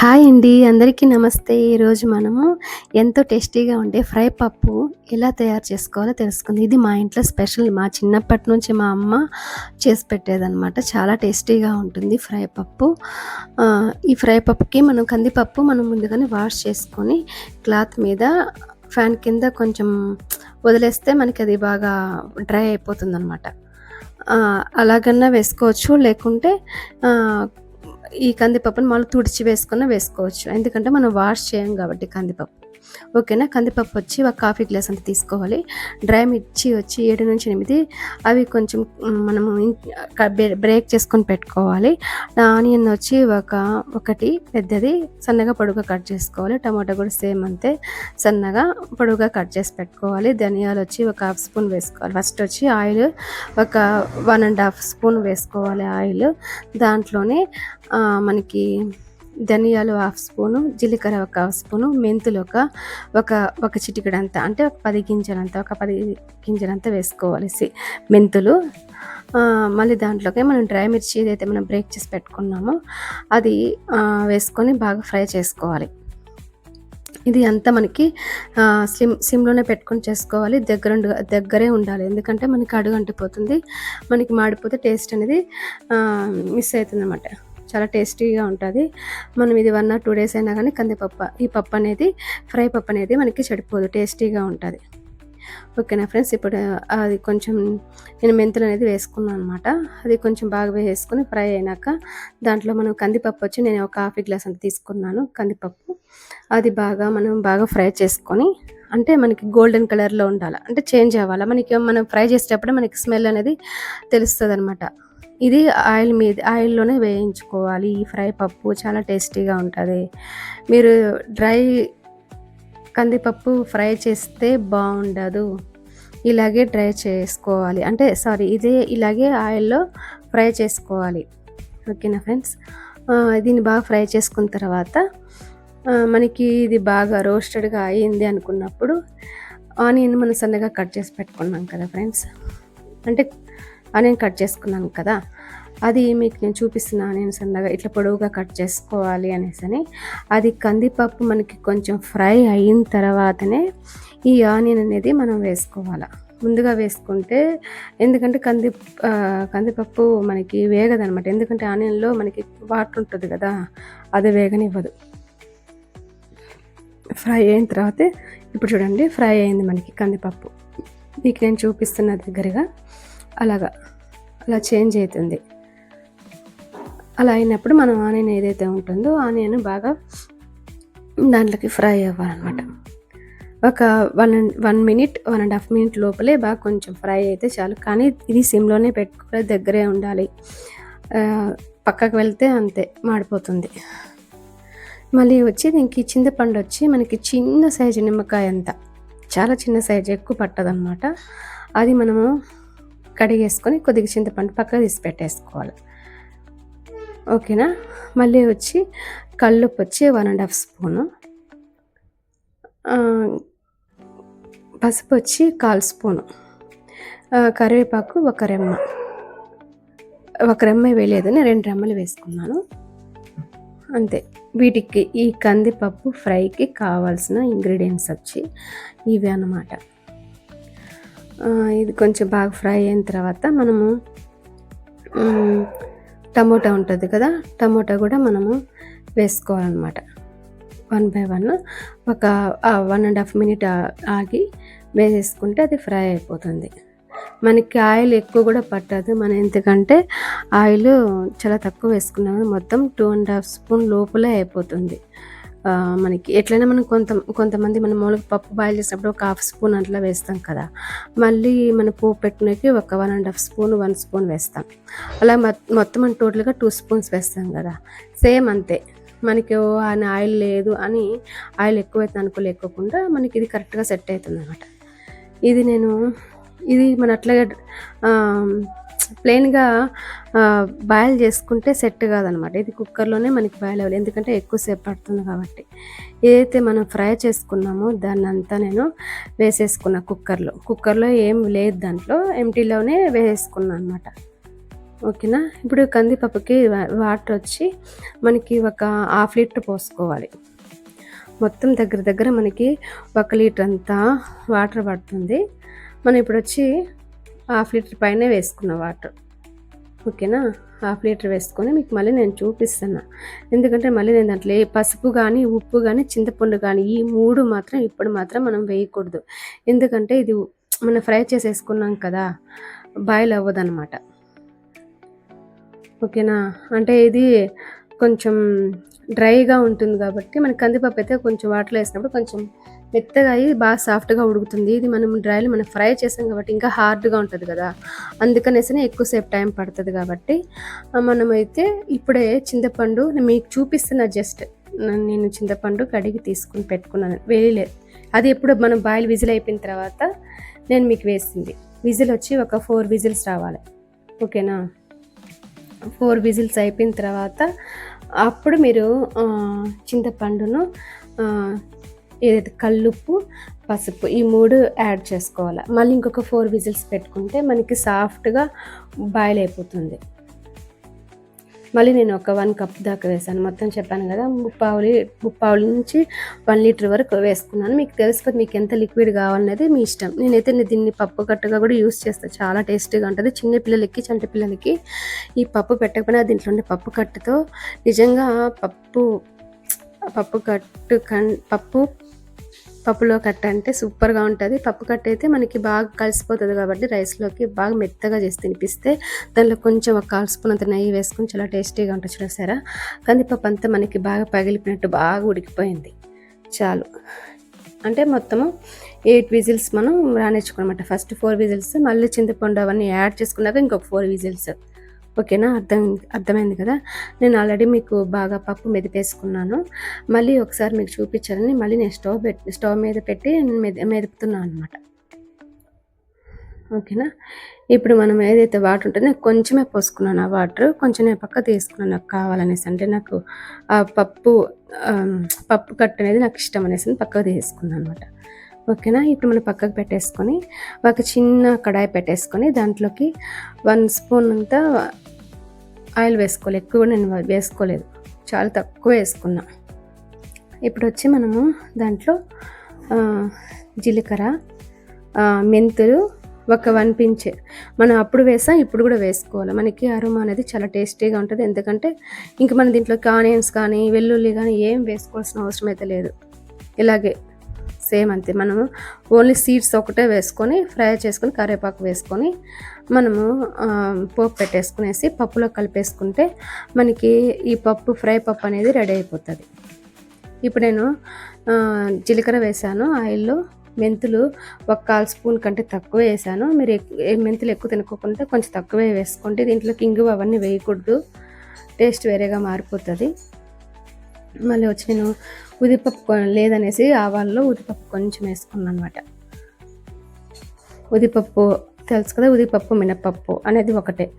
Hi అండి. అందరికీ నమస్తే. ఈరోజు మనము ఎంతో టేస్టీగా ఉండే ఫ్రై పప్పు ఎలా తయారు చేసుకోవాలో తెలుసుకుంది ఇది మా ఇంట్లో స్పెషల్. మా చిన్నప్పటి నుంచి మా అమ్మ చేసి పెట్టేదనమాట. చాలా టేస్టీగా ఉంటుంది ఫ్రై పప్పు. ఈ ఫ్రై పప్పుకి మనం కందిపప్పు మనం ముందుగానే వాష్ చేసుకొని క్లాత్ మీద ఫ్యాన్ కింద కొంచెం వదిలేస్తే మనకి అది బాగా డ్రై అయిపోతుంది అనమాట అలాగన్నా వేసుకోవచ్చు. లేకుంటే ఈ కందిపప్పును మళ్ళీ తుడిచి వేసుకున్న వేసుకోవచ్చు. ఎందుకంటే మనం వాష్ చేయం కాబట్టి కందిపప్పు. ఓకేనా. కందిపప్పు వచ్చి ఒక కాఫీ గ్లాస్ అంత తీసుకోవాలి. డ్రై మిర్చి వచ్చి 7-8 అవి కొంచెం మనము బ్రేక్ చేసుకొని పెట్టుకోవాలి. ఆనియన్ వచ్చి ఒక ఒకటి పెద్దది సన్నగా పొడుగా కట్ చేసుకోవాలి. టమాటా కూడా సేమ్ అంతే సన్నగా పొడుగా కట్ చేసి పెట్టుకోవాలి. ధనియాలు వచ్చి ఒక హాఫ్ స్పూన్ వేసుకోవాలి. ఫస్ట్ వచ్చి ఆయిల్ ఒక వన్ అండ్ హాఫ్ స్పూన్ వేసుకోవాలి ఆయిల్. దాంట్లోనే మనకి ధనియాలు హాఫ్ స్పూను, జీలకర్ర ఒక హాఫ్ స్పూను, మెంతులు ఒక ఒక ఒక చిటికడంత అంటే ఒక పది గింజలంత ఒక పది గింజలంత వేసుకోవాలి సి మెంతులు. మళ్ళీ దాంట్లోకి మనం డ్రై మిర్చి ఏదైతే మనం బ్రేక్ చేసి పెట్టుకున్నామో అది వేసుకొని బాగా ఫ్రై చేసుకోవాలి. ఇది అంతా మనకి సిమ్ సిమ్‌లోనే పెట్టుకొని చేసుకోవాలి. దగ్గర దగ్గరే ఉండాలి. ఎందుకంటే మనకి అడుగు అంటిపోతుంది. మనకి మాడిపోతే టేస్ట్ అనేది మిస్ అవుతుంది అన్నమాట చాలా టేస్టీగా ఉంటుంది మనం ఇది వన్ ఆర్ టూ డేస్ అయినా కానీ కందిపప్పు ఈ పప్పు అనేది ఫ్రై పప్పు అనేది మనకి చెడిపోదు. టేస్టీగా ఉంటుంది ఓకేనా ఫ్రెండ్స్. ఇప్పుడు అది కొంచెం నేను మెంతులు అనేది వేసుకున్నాను అనమాట. అది కొంచెం బాగా వేసుకొని ఫ్రై అయినాక దాంట్లో మనం కందిపప్పు వచ్చి నేను ఒక హాఫ్ గ్లాస్ అంత తీసుకున్నాను కందిపప్పు. అది బాగా మనం బాగా ఫ్రై చేసుకొని అంటే మనకి గోల్డెన్ కలర్‌లో ఉండాలి అంటే చేంజ్ అవ్వాలి మనకి మనం ఫ్రై చేసేటప్పుడు మనకి స్మెల్ అనేది తెలుస్తుంది అనమాట ఇది ఆయిల్ మీద ఆయిల్‌లోనే వేయించుకోవాలి. ఈ ఫ్రై పప్పు చాలా టేస్టీగా ఉంటుంది మీరు డ్రై కందిపప్పు ఫ్రై చేస్తే బాగుండదు ఇలాగే డ్రై చేసుకోవాలి. అంటే సారీ ఇదే ఇలాగే ఆయిల్‌లో ఫ్రై చేసుకోవాలి. ఓకేనా ఫ్రెండ్స్. దీన్ని బాగా ఫ్రై చేసుకున్న తర్వాత మనకి ఇది బాగా రోస్టెడ్‌గా అయింది అనుకున్నప్పుడు ఆనియన్ మనం సన్నగా కట్ చేసి పెట్టుకున్నాం కదా ఫ్రెండ్స్. అంటే ఆనియన్ కట్ చేసుకున్నాను కదా! అది మీకు నేను చూపిస్తున్నా నేను సన్నగా ఇట్లా పొడవుగా కట్ చేసుకోవాలి అనేసని. అది కందిపప్పు మనకి కొంచెం ఫ్రై అయిన తర్వాతనే ఈ ఆనియన్ అనేది మనం వేసుకోవాలి ముందుగా వేసుకుంటే ఎందుకంటే కంది కందిపప్పు మనకి వేగదనమాట. ఎందుకంటే ఆనియన్‌లో మనకి వాటర్ ఉంటుంది కదా! అది వేగనివ్వదు. ఫ్రై అయిన తర్వాతే ఇప్పుడు చూడండి ఫ్రై అయింది మనకి కందిపప్పు. మీకు నేను చూపిస్తున్న దగ్గరగా అలాగా అలా చేంజ్ అవుతుంది అలా అయినప్పుడు మనం ఆనియన్ ఏదైతే ఉంటుందో ఆనియన్ బాగా దాంట్లోకి ఫ్రై అవ్వాలనమాట. ఒక వన్ అండ్ 1 మినిట్ 1 ½ మినిట్ లోపలే బాగా కొంచెం ఫ్రై అయితే చాలు. కానీ ఇది సిమ్‌లోనే పెట్టుకోవాలి. దగ్గరే ఉండాలి. పక్కకు వెళ్తే అంతే మాడిపోతుంది. మళ్ళీ వచ్చి దీనికి చింతపండు వచ్చి మనకి చిన్న సైజు నిమ్మకాయ అంత. చాలా చిన్న సైజు ఎక్కువ పట్టదనమాట. అది మనము కడిగేసుకొని కొద్దిగా చింతపండు పక్కకు తీసి పెట్టేసుకోవాలి. ఓకేనా. మళ్ళీ వచ్చి కళ్ళుప్పు వచ్చి 1 ½ స్పూను. పసుపు వచ్చి 1/4 స్పూను. కరివేపాకు ఒక రెమ్మ. ఒక రెమ్మ వేయలేదు. నేను 2 రెమ్మలు వేసుకున్నాను. అంతే. వీటికి ఈ కందిపప్పు ఫ్రైకి కావాల్సిన ఇంగ్రీడియంట్స్ వచ్చి ఇవే అన్నమాట. ఇది కొంచెం బాగా ఫ్రై అయిన తర్వాత మనము టమోటా ఉంటుంది కదా! టమోటా కూడా మనము వేసుకోవాలనమాట. వన్ బై వన్ ఒక వన్ అండ్ హాఫ్ మినిట్ ఆగి వేసేసుకుంటే అది ఫ్రై అయిపోతుంది. మనకి ఆయిల్ ఎక్కువ కూడా పట్టదు. మనం ఎందుకంటే ఆయిల్ చాలా తక్కువ వేసుకున్నాము. మొత్తం టూ అండ్ హాఫ్ స్పూన్ లోపలే అయిపోతుంది. మనకి ఎట్లైనా మనం కొంత కొంతమంది మనం మూలకి పప్పు బాయిల్ చేసినప్పుడు ఒక హాఫ్ స్పూన్ అట్లా వేస్తాం కదా! మళ్ళీ మన పోపు పెట్టుకునేకి ఒక one and half spoon, one spoon వేస్తాం. అలా మొత్తం మనం టోటల్‌గా టూ స్పూన్స్ వేస్తాం కదా! సేమ్ అంతే. మనకి అని ఆయిల్ లేదు అని ఆయిల్ ఎక్కువైతే అనుకోలేకోకుండా మనకి ఇది కరెక్ట్‌గా సెట్ అవుతుంది అనమాట ఇది నేను ఇది మన అట్లాగే ప్లెయిన్‌గా బాయిల్ చేసుకుంటే సెట్ కాదనమాట. ఇది కుక్కర్‌లోనే మనకి బాయిల్ అవ్వాలి. ఎందుకంటే ఎక్కువ సేపు పడుతుంది కాబట్టి. ఏదైతే మనం ఫ్రై చేసుకున్నామో దాన్నంతా నేను వేసేసుకున్నా కుక్కర్‌లో. కుక్కర్‌లో ఏం లేదు దాంట్లో ఎంటీలోనే వేసేసుకున్నాను అనమాట. ఓకేనా ఇప్పుడు కందిపప్పుకి వాటర్ వచ్చి మనకి ఒక హాఫ్ లీటర్ పోసుకోవాలి మొత్తం దగ్గర దగ్గర మనకి ఒక లీటర్ అంతా వాటర్ పడుతుంది మనం ఇప్పుడు వచ్చి హాఫ్ లీటర్ పైనే వేసుకున్న వాటర్. ఓకేనా? హాఫ్ లీటర్ వేసుకొని మీకు మళ్ళీ నేను చూపిస్తున్నా. ఎందుకంటే మళ్ళీ నేను దాంట్లో పసుపు కానీ ఉప్పు కానీ చింతపండు కానీ ఈ మూడు మాత్రం ఇప్పుడు మాత్రం మనం వేయకూడదు. ఎందుకంటే ఇది మనం ఫ్రై చేసేసుకున్నాం కదా బాయిల్ అవ్వదన్నమాట. ఓకేనా? అంటే ఇది కొంచెం డ్రైగా ఉంటుంది కాబట్టి మన కందిపప్పు అయితే కొంచెం వాటర్లో వేసినప్పుడు కొంచెం మెత్తగా అయ్యి బాగా సాఫ్ట్గా ఉడుకుతుంది. ఇది మనం డ్రైలో మనం ఫ్రై చేసాం కాబట్టి ఇంకా హార్డ్గా ఉంటుంది కదా. అందుకనేసి ఎక్కువసేపు టైం పడుతుంది కాబట్టి మనమైతే ఇప్పుడే చింతపండు మీకు చూపిస్తున్న జస్ట్ నేను చింతపండు కడిగి తీసుకుని పెట్టుకున్నాను. వేయలేదు అది ఎప్పుడు మనం బాయిల్ విజిల్ అయిపోయిన తర్వాత నేను మీకు వేసింది. విజిల్ వచ్చి ఒక ఫోర్ విజిల్స్ రావాలి. ఓకేనా? ఫోర్ విజిల్స్ అయిపోయిన తర్వాత అప్పుడు మీరు చింతపండును ఏదైతే కల్లుప్పు పసుపు ఈ మూడు యాడ్ చేసుకోవాలి. మళ్ళీ ఇంకొక ఫోర్ విజిల్స్ పెట్టుకుంటే మనకి సాఫ్ట్గా బాయిల్ అయిపోతుంది. మళ్ళీ నేను ఒక వన్ కప్ దాకా వేసాను. మొత్తం చెప్పాను కదా ముప్పావులి ముప్పావుల నుంచి వన్ లీటర్ వరకు వేసుకున్నాను. మీకు తెలిసిపోతే మీకు ఎంత లిక్విడ్ కావాలనేది మీ ఇష్టం. నేనైతే దీన్ని పప్పు కట్టుగా కూడా యూస్ చేస్తాను చాలా టేస్టీగా ఉంటుంది. చిన్న పిల్లలకి చంటి పిల్లలకి ఈ పప్పు పెట్టకపోయినా దీంట్లో ఉండే పప్పు కట్టుతో నిజంగా పప్పు పప్పు కట్టు కన్ పప్పు పప్పులో కట్ట అంటే సూపర్గా ఉంటుంది. పప్పు కట్ట అయితే మనకి బాగా కలిసిపోతుంది కాబట్టి రైస్లోకి బాగా మెత్తగా చేసి తినిపిస్తే దానిలో కొంచెం ఒక కాల్ స్పూన్ అంత నెయ్యి వేసుకొని చాలా టేస్టీగా ఉంటుంది చూసారా కందిపప్పు అంతా మనకి బాగా పగిలిపోయినట్టు బాగా ఉడికిపోయింది. చాలు. అంటే మొత్తము ఎయిట్ విజిల్స్ మనం రానిచ్చుకోనమాట ఫస్ట్ ఫోర్ విజిల్స్ మళ్ళీ చింతపండు అవన్నీ యాడ్ చేసుకున్నాక ఇంకొక ఫోర్ విజిల్స్. ఓకేనా? అర్థం అర్థమైంది కదా? నేను ఆల్రెడీ మీకు బాగా పప్పు మెదిపేసుకున్నాను మళ్ళీ ఒకసారి మీకు చూపించాలని మళ్ళీ నేను స్టవ్ పెట్టి స్టవ్ మీద పెట్టి మెది మెదుపుతున్నాను అనమాట ఓకేనా? ఇప్పుడు మనం ఏదైతే వాటర్ ఉంటుందో కొంచెమే పోసుకున్నాను ఆ వాటర్. కొంచెం నేను పక్క తీసుకున్నాను నాకు కావాలనేసి. అంటే నాకు ఆ పప్పు పప్పు కట్టు అనేది నాకు ఇష్టం అనేసి పక్కకు తీసుకున్నాను అనమాట ఓకేనా? ఇప్పుడు మనం పక్కకు పెట్టేసుకొని ఒక చిన్న కడాయి పెట్టేసుకొని దాంట్లోకి వన్ స్పూన్ అంతా ఆయిల్ వేసుకోవాలి ఎక్కువ నేను వేసుకోలేదు. చాలా తక్కువ వేసుకున్నా. ఇప్పుడు వచ్చి మనము దాంట్లో జీలకర్ర మెంతులు ఒక వన్ పించ్. మనం అప్పుడు వేసాం ఇప్పుడు కూడా వేసుకోవాలి. మనకి అరుమ అనేది చాలా టేస్టీగా ఉంటుంది. ఎందుకంటే ఇంక మన దీంట్లోకి ఆనియన్స్ కానీ వెల్లుల్లి కానీ ఏం వేసుకోవాల్సిన అవసరం అయితే లేదు. ఇలాగే. సేమ్ అంతే. మనము ఓన్లీ సీడ్స్ ఒకటే వేసుకొని ఫ్రై చేసుకొని కరివేపాకు వేసుకొని మనము పోపు పెట్టేసుకునేసి పప్పులో కలిపేసుకుంటే మనకి ఈ పప్పు ఫ్రై పప్పు అనేది రెడీ అయిపోతుంది. ఇప్పుడు నేను జీలకర్ర వేసాను ఆయిల్లో మెంతులు ఒక కాల్ స్పూన్ కంటే తక్కువ వేసాను. మీరు ఏ మెంతులు ఎక్కువ తినుకోకుండా కొంచెం తక్కువే వేసుకోండి. దీంట్లో కింగు అవన్నీ వేయకూడదు. టేస్ట్ వేరేగా మారిపోతుంది. మళ్ళీ వచ్చి నేను ఉదిపప్పు లేదనేసి ఆవాల్లో ఉదిపప్పు కొంచెం వేసుకున్నాను అనమాట ఉదిపప్పు తెలుసు కదా ఉదిపప్పు మినపప్పు అనేది ఒకటే.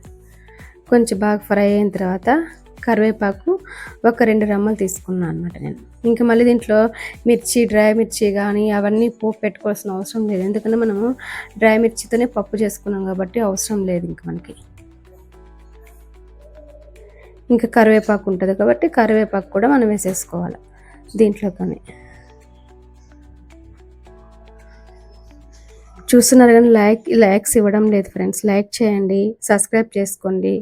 కొంచెం బాగా ఫ్రై అయిన తర్వాత కరివేపాకు ఒక రెండు రమ్మలు తీసుకున్నాను అనమాట నేను. ఇంకా మళ్ళీ దీంట్లో మిర్చి డ్రై మిర్చి కానీ అవన్నీ పోపు పెట్టుకోవాల్సిన అవసరం లేదు. ఎందుకంటే మనము డ్రై మిర్చితోనే పప్పు చేసుకున్నాం కాబట్టి అవసరం లేదు ఇంకా మనకి. ఇంకా కరివేపాకు ఉంటుంది కాబట్టి కరివేపాకు కూడా మనం వేసేసుకోవాలి దీంట్లో కానీ చూస్తున్నారు కానీ లైక్ లైక్స్ ఇవ్వడం లేదు ఫ్రెండ్స్. లైక్ చేయండి సబ్స్క్రైబ్ చేసుకోండి.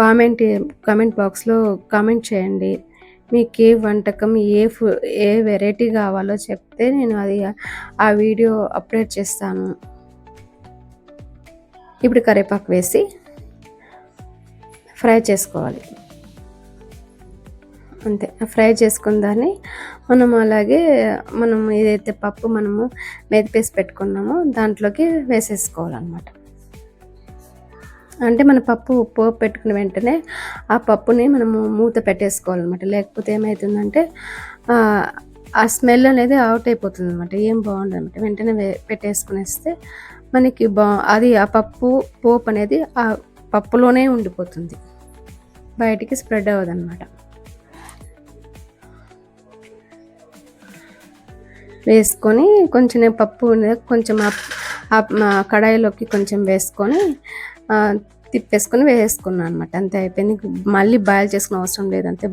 కామెంట్ కామెంట్ బాక్స్లో కామెంట్ చేయండి. మీకు ఏ వంటకం ఏ ఫు ఏ వెరైటీ కావాలో చెప్తే నేను అది ఆ వీడియో అప్లోడ్ చేస్తాను. ఇప్పుడు కరివేపాకు వేసి ఫ్రై చేసుకోవాలి. అంతే ఫ్రై చేసుకున్న దాన్ని మనం అలాగే మనం ఏదైతే పప్పు మనము మెదిపేసి పెట్టుకున్నామో దాంట్లోకి వేసేసుకోవాలన్నమాట. అంటే మన పప్పు పోపు పెట్టుకున్న వెంటనే ఆ పప్పుని మనము మూత పెట్టేసుకోవాలన్నమాట. లేకపోతే ఏమవుతుందంటే ఆ, స్మెల్ అనేది అవుట్ అయిపోతుంది అనమాట ఏం బాగుండదు వెంటనే వే- పెట్టేసుకునేస్తే మనకి బా అది ఆ పప్పు పోపు అనేది ఆ పప్పులోనే ఉండిపోతుంది. బయటికి స్ప్రెడ్ అవ్వదు అనమాట వేసుకొని కొంచెం పప్పు కొంచెం ఆ- కడాయిలోకి కొంచెం వేసుకొని తిప్పేసుకొని వేసేసుకున్నాను అనమాట అంతే అయిపోయింది. మళ్ళీ బాయిల్ చేసుకునే అవసరం లేదంతే